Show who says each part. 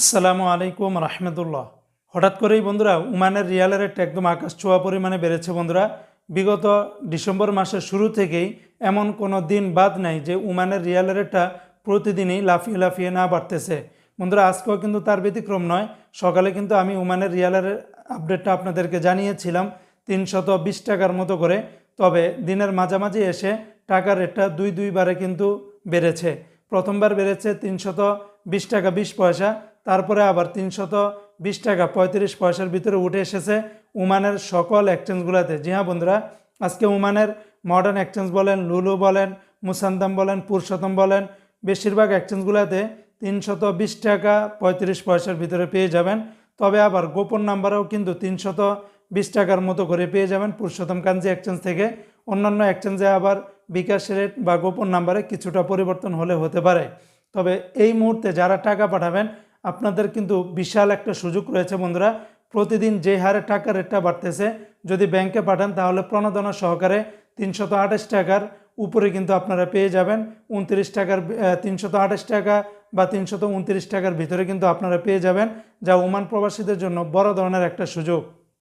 Speaker 1: আসসালামু আলাইকুম রহমতুল্লাহ। হঠাৎ করেই বন্ধুরা, উমানের রিয়ালের রেট একদম আকাশ ছোঁয়া পরিমাণে বেড়েছে বন্ধুরা। বিগত ডিসেম্বর মাসের শুরু থেকেই এমন কোনো দিন বাদ নাই যে উমানের রিয়ালের রেটটা প্রতিদিনই লাফিয়ে লাফিয়ে না বাড়তেছে। বন্ধুরা, আজকেও কিন্তু তার ব্যতিক্রম নয়। সকালে কিন্তু আমি উমানের রিয়ালের আপডেটটা আপনাদেরকে জানিয়েছিলাম, তিনশত বিশ টাকার মতো করে। তবে দিনের মাঝামাঝি এসে টাকার রেটটা দুই দুইবারে কিন্তু বেড়েছে। প্রথমবার বেড়েছে তিনশত বিশ টাকা বিশ পয়সা তারপরে আবার তিনশত বিশ টাকা, পঁয়ত্রিশ পয়সার ভিতরে উঠে এসেছে উমানের সকল এক্সচেঞ্জগুলোতে জি হ্যাঁ বন্ধুরা, আজকে উমানের মডার্ন এক্সচেঞ্জ বলেন, লুলু বলেন, মুসান্দাম বলেন, পুরুষোত্তম বলেন, বেশিরভাগ এক্সচেঞ্জগুলোতে তিনশত বিশ টাকা, পঁয়ত্রিশ পয়সার ভিতরে পেয়ে যাবেন। তবে আবার গোপন নাম্বারেও কিন্তু তিনশত বিশ টাকার মতো করে পেয়ে যাবেন পুরুষোত্তম কাঞ্জি এক্সচেঞ্জ থেকে। অন্যান্য এক্সচেঞ্জে আবার বিকাশ রেট বা গোপন নাম্বারে কিছুটা পরিবর্তন হলে হতে পারে। তবে এই মুহূর্তে যারা টাকা পাঠাবেন আপনাদের কিন্তু বিশাল একটা সুযোগ রয়েছে বন্ধুরা। প্রতিদিন যে হারে টাকার রেটটা বাড়তেছে, যদি ব্যাংকে পাঠান তাহলে প্রণোদনা সহকারে তিনশত আঠাশ টাকার উপরে কিন্তু আপনারা পেয়ে যাবেন। উনত্রিশ টাকার তিনশত আঠাশ টাকা বা তিনশত উনত্রিশ টাকার ভিতরে কিন্তু আপনারা পেয়ে যাবেন, যা ওমান প্রবাসীদের জন্য বড় ধরনের একটা সুযোগ।